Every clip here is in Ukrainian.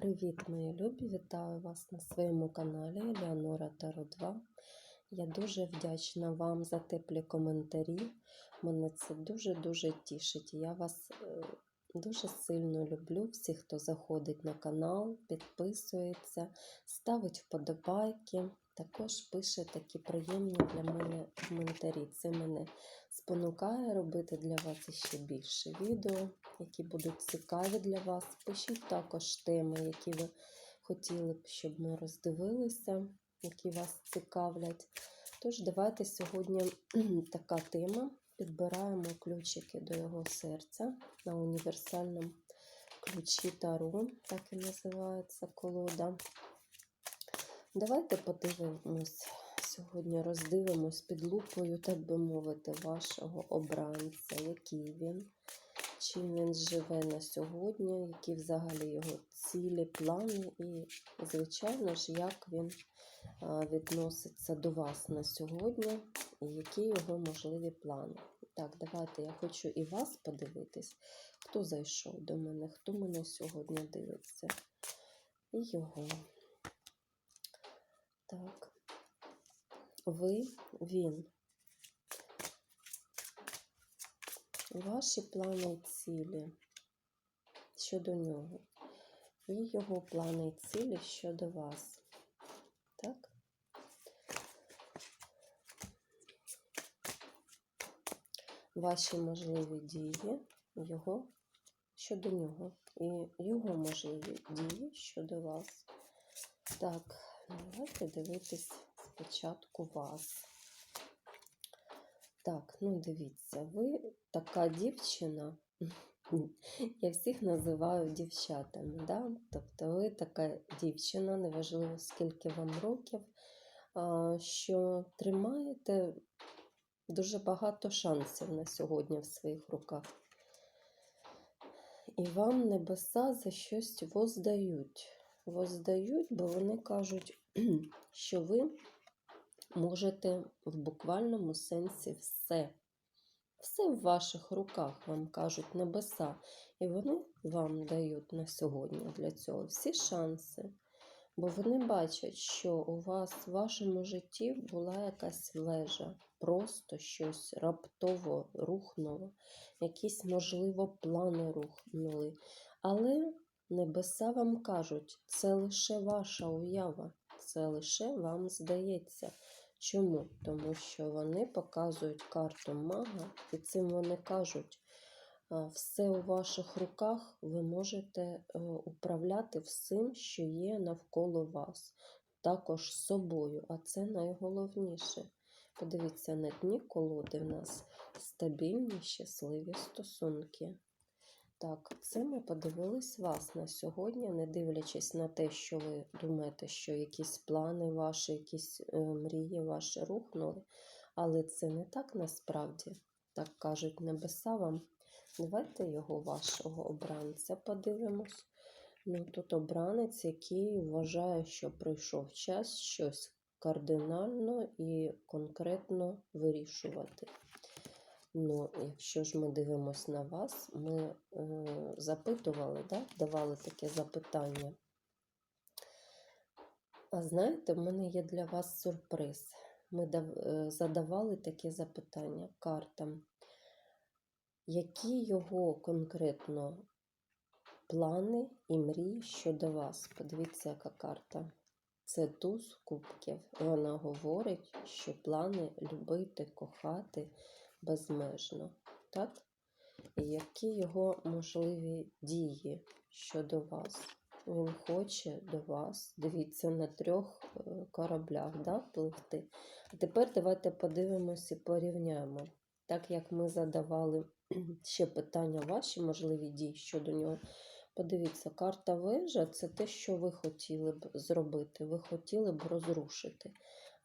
Привіт, мої любі! Вітаю вас на своєму каналі Елеонора Таро 2. Я дуже вдячна вам за теплі коментарі. Мене це дуже-дуже тішить. Я вас е, дуже сильно люблю. Всі, хто заходить на канал, підписується, ставить вподобайки. Також пише такі приємні для мене коментарі. Це мене спонукає робити для вас ще більше відео, які будуть цікаві для вас. Пишіть також теми, які ви хотіли б, щоб ми роздивилися, які вас цікавлять. Тож, давайте сьогодні така тема. Підбираємо ключики до його серця на універсальному ключі Таро, так і називається колода. Давайте подивимось сьогодні, роздивимось під лупою, так би мовити, вашого обранця, який він, чим він живе на сьогодні, які взагалі його цілі, плани, і, звичайно ж, як він відноситься до вас на сьогодні, і які його можливі плани. Так, давайте я хочу і вас подивитись, хто зайшов до мене, хто мене сьогодні дивиться. І його. Так. Ви, він. Ваші плани і цілі щодо нього. І його плани і цілі щодо вас. Так? Ваші можливі дії його щодо нього. І його можливі дії щодо вас. Так, давайте дивитись спочатку вас. Так, ну дивіться, ви така дівчина. Я всіх називаю дівчатами. Да? Тобто ви така дівчина, неважливо скільки вам років, що тримаєте дуже багато шансів на сьогодні в своїх руках. І вам небеса за щось воздають. Воздають, бо вони кажуть, що ви можете в буквальному сенсі все. Все в ваших руках, вам кажуть небеса. І вони вам дають на сьогодні для цього всі шанси. Бо вони бачать, що у вас в вашому житті була якась лежа, просто щось раптово рухнуло, якісь, можливо, плани рухнули. Але небеса вам кажуть, це лише ваша уява, це лише вам здається. Чому? Тому що вони показують карту мага, і цим вони кажуть, все у ваших руках ви можете е, управляти всім, що є навколо вас, також собою, а це найголовніше. Подивіться, на дні колоди в нас стабільні, щасливі стосунки. Так, це ми подивились вас на сьогодні, не дивлячись на те, що ви думаєте, що якісь плани ваші, якісь е, мрії ваші рухнули. Але це не так насправді, так кажуть небеса вам. Давайте його вашого обранця подивимось. Ну, Тут обранець, який вважає, що прийшов час щось кардинально і конкретно вирішувати. Ну, якщо ж ми дивимося на вас, ми е, запитували, да? давали таке запитання. А знаєте, в мене є для вас сюрприз. Ми дав, е, задавали таке запитання картам, які його конкретно плани і мрії щодо вас? Подивіться, яка карта. Це туз кубків. Вона говорить, що плани любити, кохати безмежно. Так? І які його можливі дії щодо вас? Він хоче до вас, дивіться, на трьох е, кораблях да, пливти. А тепер давайте подивимося і порівняємо. Так як ми задавали ще питання, ваші можливі дії щодо нього. Подивіться, карта вежа це те, що ви хотіли б зробити, ви хотіли б розрушити.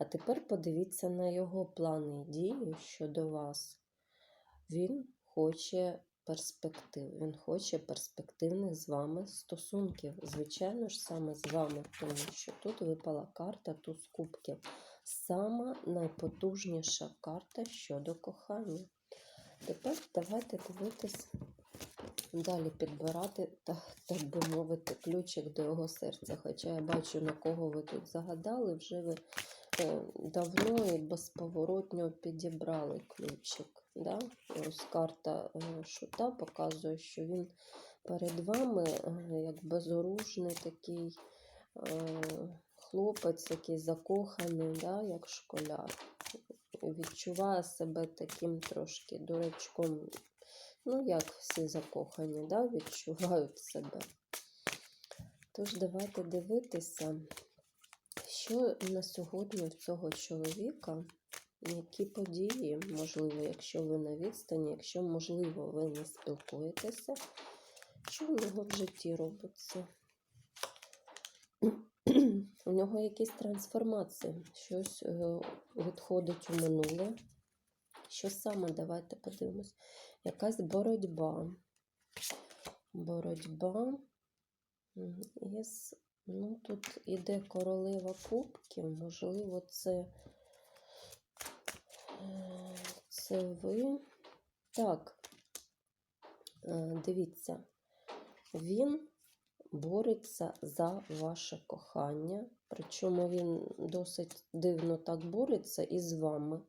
А тепер подивіться на його плани і дії щодо вас. Він хоче перспектив, він хоче перспективних з вами стосунків. Звичайно ж, саме з вами, тому що тут випала карта туз кубків. Сама найпотужніша карта щодо кохання. Тепер давайте дивитись далі підбирати, так, так би мовити, ключик до його серця. Хоча я бачу, на кого ви тут загадали, вже ви давно і безповоротньо підібрали ключик. Да? Ось карта е, шута показує, що він перед вами е, як безоружний такий е, хлопець, який закоханий, да? як школяр. Відчуває себе таким трошки дурачком Ну, як всі закохані, да, відчувають себе. Тож, давайте дивитися, що на сьогодні в цього чоловіка, які події, можливо, якщо ви на відстані, якщо, можливо, ви не спілкуєтеся, що в нього в житті робиться? У нього якісь трансформації, щось е, відходить у минуле. Що саме? Давайте подивимось якась боротьба. Боротьба із, ну, тут іде королева кубків, можливо, це, е, це ви. Так, е, дивіться, він бореться за ваше кохання, причому він досить дивно так бореться із вами.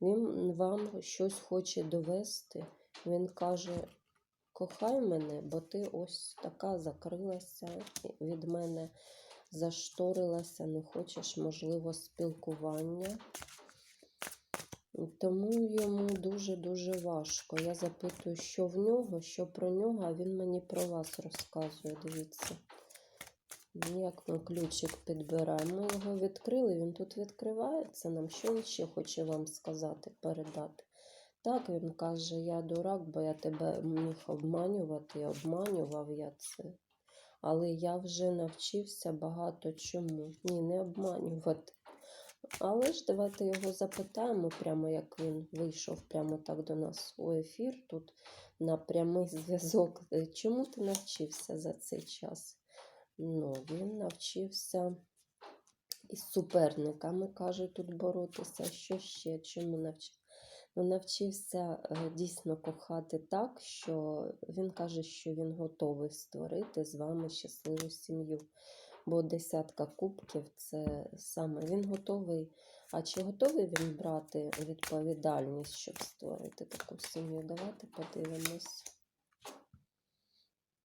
Він вам щось хоче довести. Він каже: кохай мене, бо ти ось така закрилася від мене, зашторилася, не хочеш, можливо, спілкування. Тому йому дуже-дуже важко. Я запитую, що в нього, що про нього, а він мені про вас розказує. Дивіться. Як ми ключик підбираємо, ми його відкрили, він тут відкривається нам. Що він ще хоче вам сказати, передати? Так, він каже, я дурак, бо я тебе міг обманювати, обманював я це. Але я вже навчився багато чому. Ні, не обманювати. Але ж давайте його запитаємо, прямо як він вийшов прямо так до нас у ефір, тут на прямий зв'язок. Чому ти навчився за цей час? Ну, він навчився із суперниками, каже, тут боротися. Що ще? Чому навчився? Ну, навчився е, дійсно кохати так, що він каже, що він готовий створити з вами щасливу сім'ю. Бо десятка кубків це саме він готовий. А чи готовий він брати відповідальність, щоб створити таку сім'ю? Давайте подивимось.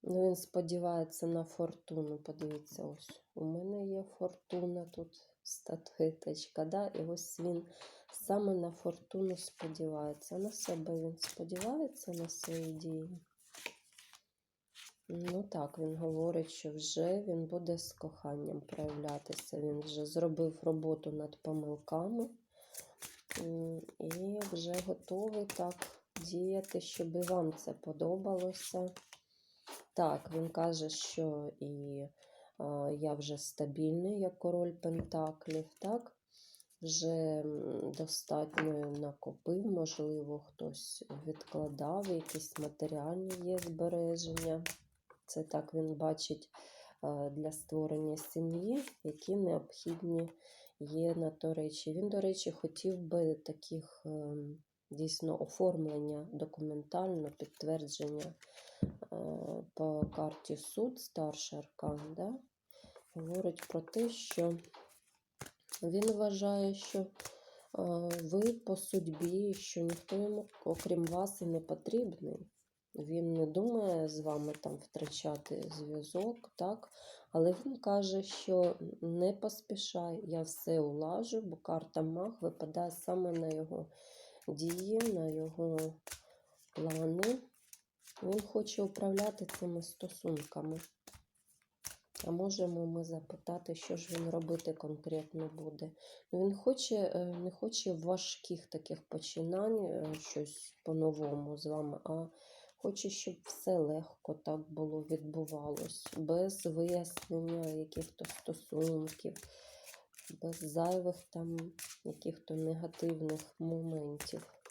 Ну, Він сподівається на фортуну. Подивіться, ось у мене є фортуна тут статуеточка, да? і ось він саме на фортуну сподівається. На себе він сподівається на свої дії. Ну так, він говорить, що вже він буде з коханням проявлятися. Він вже зробив роботу над помилками і вже готовий так діяти, щоб і вам це подобалося. Так, він каже, що і я вже стабільний, як король Пентаклів, так? Вже достатньо накопив, можливо, хтось відкладав, якісь матеріальні є збереження. Це так він бачить для створення сім'ї, які необхідні є на то речі. Він, до речі, хотів би таких ем, дійсно оформлення документально, підтвердження по карті суд, старший аркан, да, говорить про те, що він вважає, що ви по судьбі, що ніхто йому, окрім вас, і не потрібний. Він не думає з вами там втрачати зв'язок, так? Але він каже, що не поспішай, я все улажу, бо карта маг випадає саме на його дії, на його плани. Він хоче управляти цими стосунками. А можемо ми запитати, що ж він робити конкретно буде. Ну, Він хоче, е, не хоче важких таких починань, е, щось по-новому з вами, а хоче, щоб все легко так було відбувалось, без вияснення яких-то стосунків, без зайвих там яких-то негативних моментів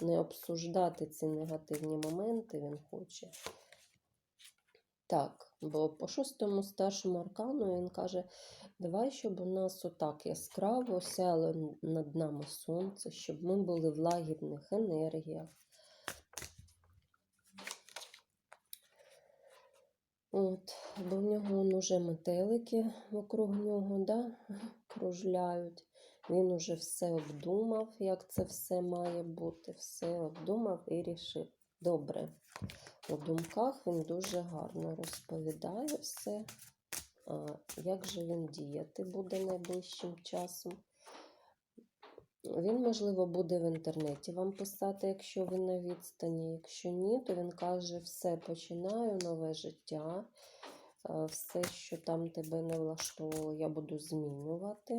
не обсуждати ці негативні моменти він хоче. Так, бо по шостому старшому аркану він каже: давай, щоб у нас отак яскраво сяло над нами сонце, щоб ми були в лагідних енергіях. От, бо в нього уже метелики вокруг нього да, кружляють. Він уже все обдумав, як це все має бути. Все обдумав і рішив. Добре. У думках він дуже гарно розповідає все, як же він діяти буде найближчим часом. Він, можливо, буде в інтернеті вам писати, якщо ви на відстані. Якщо ні, то він каже: все, починаю нове життя. Все, що там тебе не влаштовувало, я буду змінювати.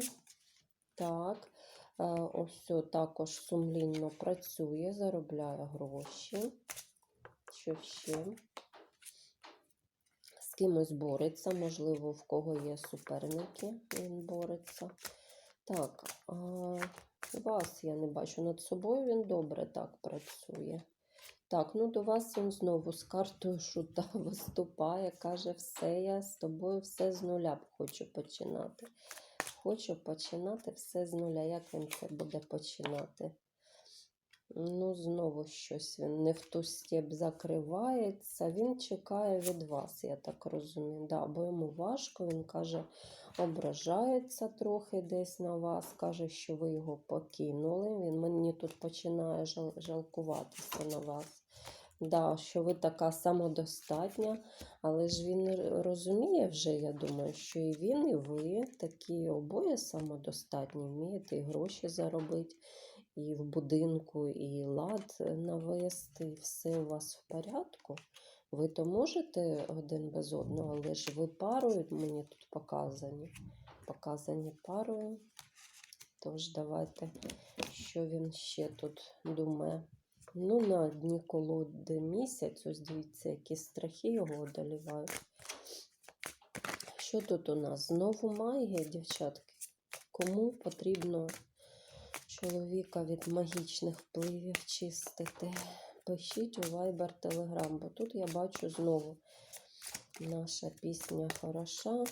Так, ось також сумлінно працює, заробляє гроші. Що ще? З кимось бореться, можливо, в кого є суперники, він бореться. Так, а вас я не бачу. Над собою він добре так працює. Так, ну до вас він знову з картою шута виступає, каже, все, я з тобою все з нуля хочу починати. Хочу починати все з нуля. Як він це буде починати? Ну, знову щось він не в ту степ закривається. Він чекає від вас, я так розумію. Да, бо йому важко, він каже, ображається трохи десь на вас, каже, що ви його покинули. Він мені тут починає жал- жалкуватися на вас. Да, що ви така самодостатня, але ж він розуміє вже, я думаю, що і він, і ви такі обоє самодостатні, вмієте і гроші заробити, і в будинку, і лад навести, і все у вас в порядку. Ви то можете один без одного, але ж ви парою мені тут показані. Показані парою. Тож давайте, що він ще тут думає. Ну, на дні колоди місяць, ось дивіться, які страхи його одолівають. Що тут у нас? Знову магія, дівчатки. Кому потрібно чоловіка від магічних впливів чистити? Пишіть у Viber Telegram, бо тут я бачу знову наша пісня хороша.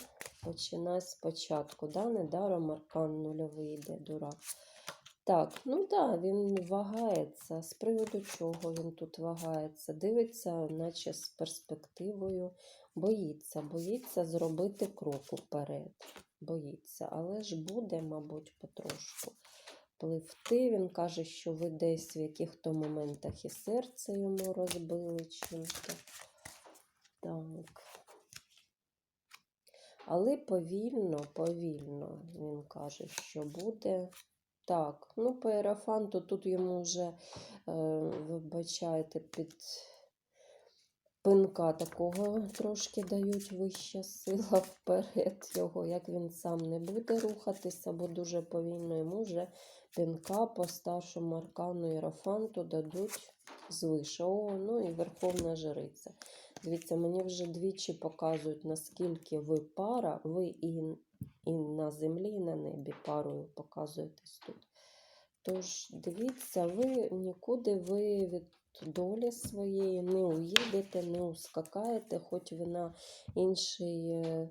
Починай спочатку. Да? Недаром аркан нульовий йде, дурак. Так, ну так, да, він вагається. З приводу чого він тут вагається? Дивиться, наче з перспективою. Боїться, боїться зробити крок уперед. Боїться, але ж буде, мабуть, потрошку пливти. Він каже, що ви десь в яких-то моментах і серце йому розбили чим-то. Так. Але повільно, повільно він каже, що буде. Так, ну, по ерафанту тут йому вже, е, вибачайте, під пинка такого трошки дають вища сила вперед його, як він сам не буде рухатися, бо дуже повільно йому вже пинка по старшому аркану Єрофанту дадуть звише. О, ну і Верховна Жриця. Дивіться, мені вже двічі показують, наскільки ви пара, ви і, і на землі, і на небі парою показуєтесь тут. Тож, дивіться, ви нікуди ви від долі своєї не уїдете, не ускакаєте, хоч ви на інший е,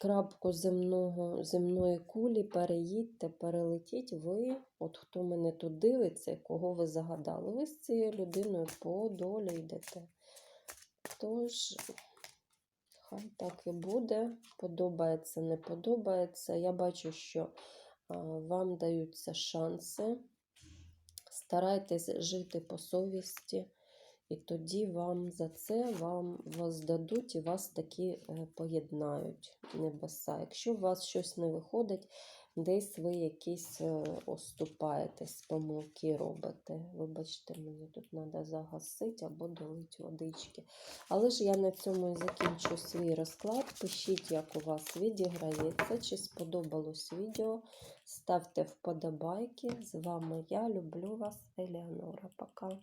крапку земного, земної кулі переїдьте, перелетіть. Ви, от хто мене тут дивиться, кого ви загадали, ви з цією людиною по долі йдете. Тож, хай так і буде. Подобається, не подобається. Я бачу, що вам даються шанси. Старайтесь жити по совісті, і тоді вам за це вам воздадуть і вас таки е, поєднають небеса. Якщо у вас щось не виходить, десь ви якісь е, оступаєтесь, помилки робите. Вибачте, мені тут треба загасити або долити водички. Але ж я на цьому і закінчу свій розклад. Пишіть, як у вас відіграється, чи сподобалось відео. Ставте вподобайки. З вами я люблю вас, Елеонора. Пока.